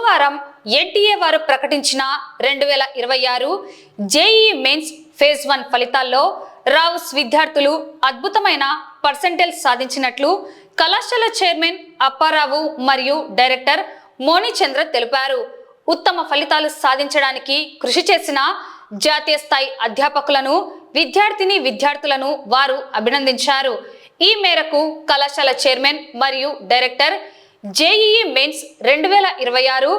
సోమవారం ఎన్టీఏ వారు ప్రకటించిన రెండు వేల ఇరవై ఆరు జేఈ మెయిన్స్ ఫేజ్ వన్ ఫలితాల్లో రావుస్ విద్యార్థులు అద్భుతమైన పర్సెంటేజ్ సాధించినట్లు కళాశాల చైర్మన్ అప్పారావు మరియు డైరెక్టర్ మోనిచంద్ర తెలిపారు. ఉత్తమ ఫలితాలు సాధించడానికి కృషి చేసిన జాతీయ స్థాయి అధ్యాపకులను విద్యార్థిని విద్యార్థులను వారు అభినందించారు. ఈ మేరకు కళాశాల చైర్మన్ మరియు డైరెక్టర్ జేఈఈ మెయిన్స్ రెండు వేల ఇరవై ఆరు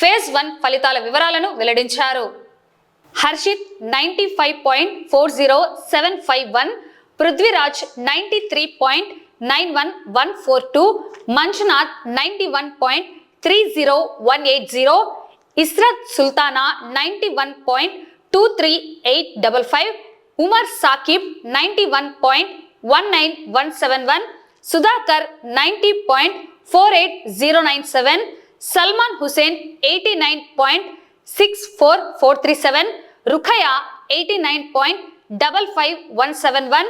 ఫేజ్ వన్ ఫలితాల వివరాలను వెల్లడించారు. Harshit ninety five point four zero seven five one Prithviraj ninety three point nine one one four two Manjunath ninety one point three zero one eight zero Israt Sultana ninety one point two three eight double five Umar Saqib ninety one point one nine one seven one Sudhakar ninety point four eight zero nine seven Salman Hussain eighty nine point six four four three seven Rukhaya eighty nine point double five one seven one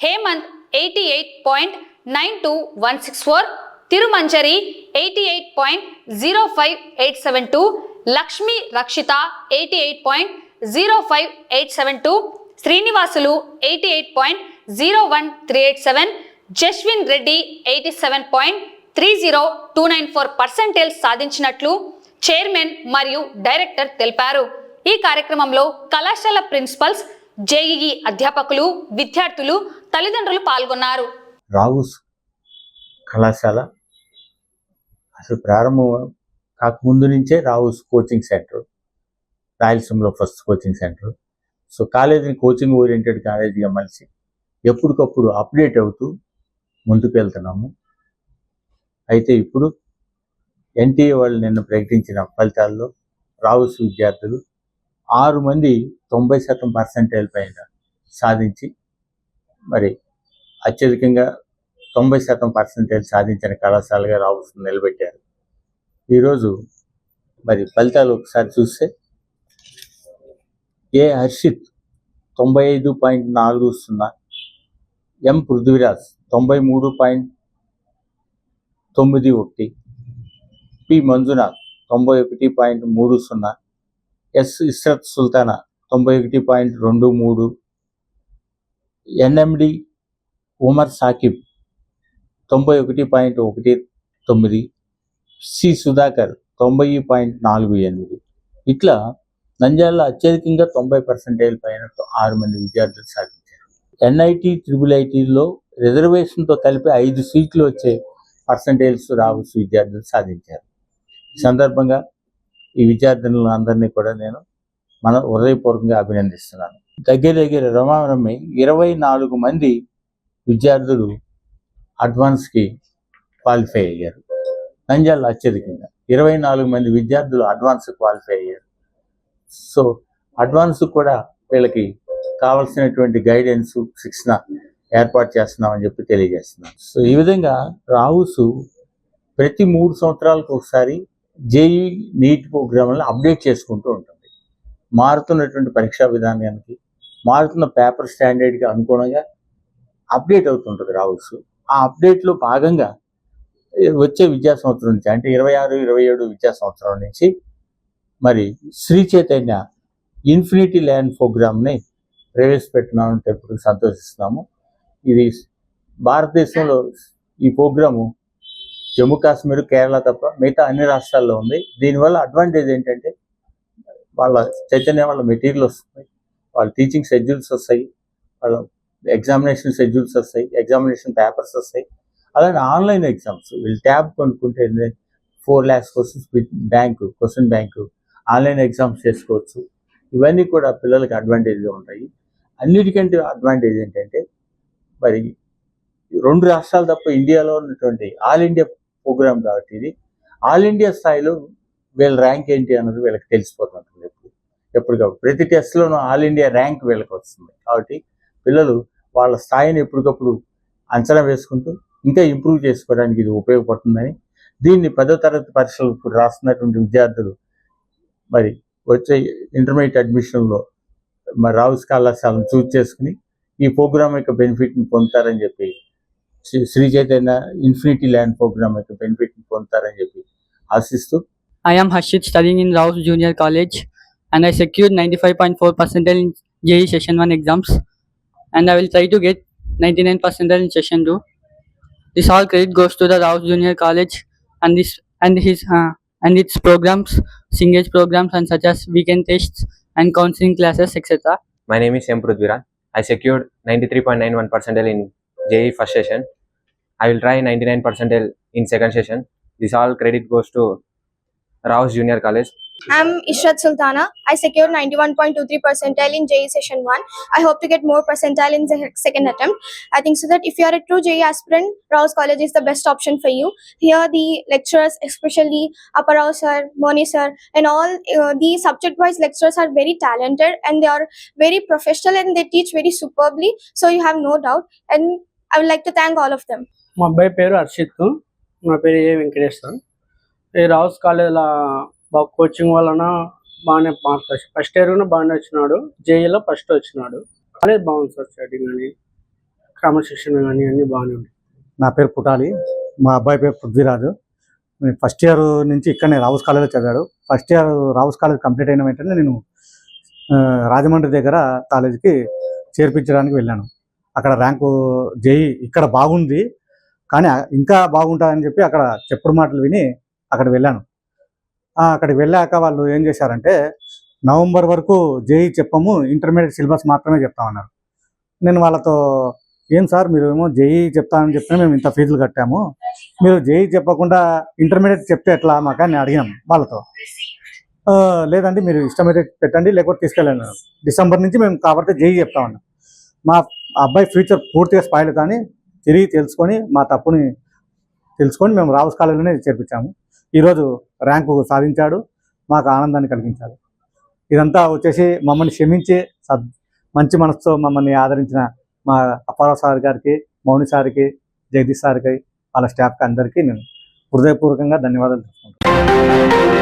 Hemant eighty eight point nine two one six four Tirumanjari eighty eight point zero five eight seven two Lakshmi Rakshitha eighty eight point zero five eight seven two Srinivasulu eighty eight point zero one three eight seven Jaswin Reddy eighty seven point three zero two nine four percentage సాధించినట్లు chairman మరియు director తెలిపారు. ఈ కార్యక్రమంలో కళాశాల principles JEE అధ్యాపకులు విద్యార్థులు తల్లిదండ్రులు పాల్గొన్నారు. రావుస్ కళాశాల అసలు ప్రారంభం కాకముందు నుంచే రావుస్ కోచింగ్ సెంటర్ రాయలసీమలో ఫస్ట్ కోచింగ్ సెంటర్. సో కాలేజీని కోచింగ్ ఓరియంటెడ్ కాలేజీగా మలిసి ఎప్పటికప్పుడు అప్డేట్ అవుతూ ముందుకు వెళ్తున్నాము అయితే ఇప్పుడు ఎన్టీఏ వాళ్ళు నిన్న ప్రకటించిన ఫలితాల్లో రావుస్ విద్యార్థులు ఆరు మంది తొంభై శాతం పర్సెంటేజ్ పైన సాధించి మరి అత్యధికంగా తొంభై శాతం పర్సెంటేజ్ సాధించిన కళాశాలగా రావుస్ నిలబెట్టారు. ఈరోజు మరి ఫలితాలు ఒకసారి చూస్తే ఏ హర్షిత్ తొంభై ఐదు పాయింట్ నాలుగు సున్నా ఎం పృథ్వీరాజ్ తొంభై మూడు పాయింట్ తొమ్మిది ఒకటి. పి మంజునాథ్ తొంభై ఒకటి పాయింట్ మూడు సున్నా. ఎస్ ఇస్రత్ సుల్తానా తొంభై ఒకటి పాయింట్ రెండు మూడు. ఎన్ఎండి ఉమర్ సాకిబ్ తొంభై ఒకటి పాయింట్ ఒకటి తొమ్మిది. సి సుధాకర్ తొంభై పాయింట్ నాలుగు ఎనిమిది. ఇట్లా నంద్యాలలో అత్యధికంగా తొంభై పర్సెంటేజ్ పైన ఆరు మంది విద్యార్థులు సాధించారు. ఎన్ఐటి త్రిబుల్ ఐటీలో రిజర్వేషన్తో కలిపి ఐదు సీట్లు వచ్చే పర్సంటేజ్ రావచ్చు విద్యార్థులు సాధించారు. ఈ సందర్భంగా ఈ విద్యార్థులను అందరినీ కూడా నేను మన హృదయపూర్వకంగా అభినందిస్తున్నాను. దగ్గర దగ్గర రమారమ్మి ఇరవై నాలుగు మంది విద్యార్థులు అడ్వాన్స్కి క్వాలిఫై అయ్యారు. నంద్యాల అత్యధికంగా ఇరవై నాలుగు మంది విద్యార్థులు అడ్వాన్స్ క్వాలిఫై అయ్యారు. సో అడ్వాన్స్ కూడా వీళ్ళకి కావలసినటువంటి గైడెన్స్ శిక్షణ ఏర్పాటు చేస్తున్నామని చెప్పి తెలియజేస్తున్నాం సో ఈ విధంగా రావుసు ప్రతి మూడు సంవత్సరాలకు ఒకసారి జేఈ నీట్ ప్రోగ్రాంలను అప్డేట్ చేసుకుంటూ ఉంటుంది. మారుతున్నటువంటి పరీక్షా విధానానికి మారుతున్న పేపర్ స్టాండర్డ్కి అనుగుణంగా అప్డేట్ అవుతుంటుంది రావుసు. ఆ అప్డేట్లో భాగంగా వచ్చే విద్యా సంవత్సరం నుంచి అంటే ఇరవై ఆరు ఇరవై ఏడు విద్యా సంవత్సరం నుంచి మరి శ్రీ చైతన్య ఇన్ఫినిటీ ల్యాండ్ ప్రోగ్రామ్ని ప్రవేశపెట్టినామని తెలుపుకు సంతోషిస్తున్నాము. ఇది భారతదేశంలో ఈ ప్రోగ్రాము జమ్మూ కాశ్మీర్ కేరళ తప్ప మిగతా అన్ని రాష్ట్రాల్లో ఉంది. దీనివల్ల అడ్వాంటేజ్ ఏంటంటే వాళ్ళ చైతన్యం వాళ్ళ మెటీరియల్ వస్తుంది వాళ్ళ టీచింగ్ షెడ్యూల్స్ వస్తాయి. వాళ్ళ ఎగ్జామినేషన్ షెడ్యూల్స్ వస్తాయి. ఎగ్జామినేషన్ పేపర్స్ వస్తాయి. అలాగే ఆన్లైన్ ఎగ్జామ్స్ వీళ్ళు ట్యాబ్ కొనుక్కుంటే four lakhs questions bank question bank online exams చేసుకోవచ్చు. ఇవన్నీ కూడా పిల్లలకి అడ్వాంటేజ్గా ఉంటాయి. అన్నిటికంటే అడ్వాంటేజ్ ఏంటంటే మరి రెండు రాష్ట్రాలు తప్ప ఇండియాలో ఉన్నటువంటి ఆల్ ఇండియా ప్రోగ్రామ్ కాబట్టి ఇది ఆల్ ఇండియా స్థాయిలో వీళ్ళ ర్యాంక్ ఏంటి అన్నది వీళ్ళకి తెలిసిపోతుంటుంది ఎప్పుడు. ఎప్పటికప్పుడు. ప్రతి టెస్ట్లోనూ ఆల్ ఇండియా ర్యాంక్ వీళ్ళకి వస్తుంది. కాబట్టి పిల్లలు వాళ్ళ స్థాయిని ఎప్పటికప్పుడు అంచనా వేసుకుంటూ ఇంకా ఇంప్రూవ్ చేసుకోవడానికి ఇది ఉపయోగపడుతుందని దీన్ని పదో తరగతి పరీక్షలు ఇప్పుడు రాస్తున్నటువంటి విద్యార్థులు మరి వచ్చే ఇంటర్మీడియట్ అడ్మిషన్లో మరి రావుస్ కళాశాలను చూజ్ చేసుకుని ఈ ప్రోగ్రామ్ యొక్క బెనిఫిట్ని పొందుతారని చెప్పి Sri- Chaitanya infinity land programme యొక్క బెనిఫిట్ని పొందుతారని చెప్పి ఆశిస్తూ I am Harshit studying in Rouse Junior College and I secured 95.4 percentile in JE Session 1 exams and I will try to get 99 percentile in Session 2. This all credit goes to the Rouse Junior College and this and his uh, and its programs, Singage programs and such as weekend tests and counseling classes etc. My name is M. Prudviran. I secured 93.91 percentile in JE first session. I will try 99 percentile in second session. This all credit goes to Rouse Junior College. I'm Ishrat Sultana. I secured 91.23 percentile in JE session 1. I hope to get more percentile in the second attempt. I think so that if you are a true JE aspirant, Rouse College is the best option for you. Here the lecturers, especially Upper Rao sir, Moni sir, and all uh, the subject-wise lecturers are very talented and they are very professional and they teach very superbly. So you have no doubt. And I would like to thank all of them. మా అబ్బాయి పేరు హర్షిత్ మా పేరు ఏ వెంకటేశ్వర్ ఈ రావుస్ కాలేజ్లో బాగా coaching వలన బాగానే మార్క్స్ వచ్చి ఫస్ట్ ఇయర్ బాగానే వచ్చినాడు. జేఈలో ఫస్ట్ వచ్చినాడు. కాలేజ్ బాగుంది సార్ స్టడీ కానీ క్రమశిక్షణ కానీ అన్ని బాగానే ఉంది నా పేరు పుటాలి మా అబ్బాయి పేరు పృథ్వీరాజు. ఫస్ట్ ఇయర్ నుంచి ఇక్కడనే రావుస్ కాలేజ్లో చదివాడు. First year Rao's college complete అయిన వెంటనే నేను రాజమండ్రి దగ్గర కాలేజీకి చేర్పించడానికి వెళ్ళాను. అక్కడ ర్యాంకు జేఈ ఇక్కడ బాగుంది. కానీ ఇంకా బాగుంటుందని చెప్పి అక్కడ చెప్పుడు మాటలు విని అక్కడ వెళ్ళాను. అక్కడికి వెళ్ళాక వాళ్ళు ఏం చేశారంటే నవంబర్ వరకు జేఈ చెప్పము ఇంటర్మీడియట్ సిలబస్ మాత్రమే చెప్తామన్నారు నేను వాళ్ళతో ఏం సార్ మీరు ఏమో జేఈ చెప్తామని చెప్తే మేము ఇంత ఫీజులు కట్టాము. మీరు జేఈ చెప్పకుండా ఇంటర్మీడియట్ చెప్తే ఎట్లా? మాకు అని అడిగాం వాళ్ళతో. లేదండి మీరు ఇష్టమైతే పెట్టండి లేకపోతే తీసుకెళ్ళండి. డిసెంబర్ నుంచి మేము కాబట్టి జేఈ చెప్తామన్నాం మా అబ్బాయి ఫ్యూచర్ పూర్తిగా స్పాయిల్ కానీ తిరిగి తెలుసుకొని మా తప్పుని తెలుసుకొని మేము రావుస్ కాలేజీలోనే చేర్పించాము. ఈరోజు ర్యాంకు సాధించాడు మాకు ఆనందాన్ని కలిగించాడు. ఇదంతా వచ్చేసి మమ్మల్ని క్షమించి సద్ మంచి మనసుతో మమ్మల్ని ఆదరించిన మా అప్పారావు సార్ గారికి మౌని సార్కి జగదీష్ సార్కి వాళ్ళ స్టాఫ్కి అందరికీ నేను హృదయపూర్వకంగా ధన్యవాదాలు తెలుసుకుంటాను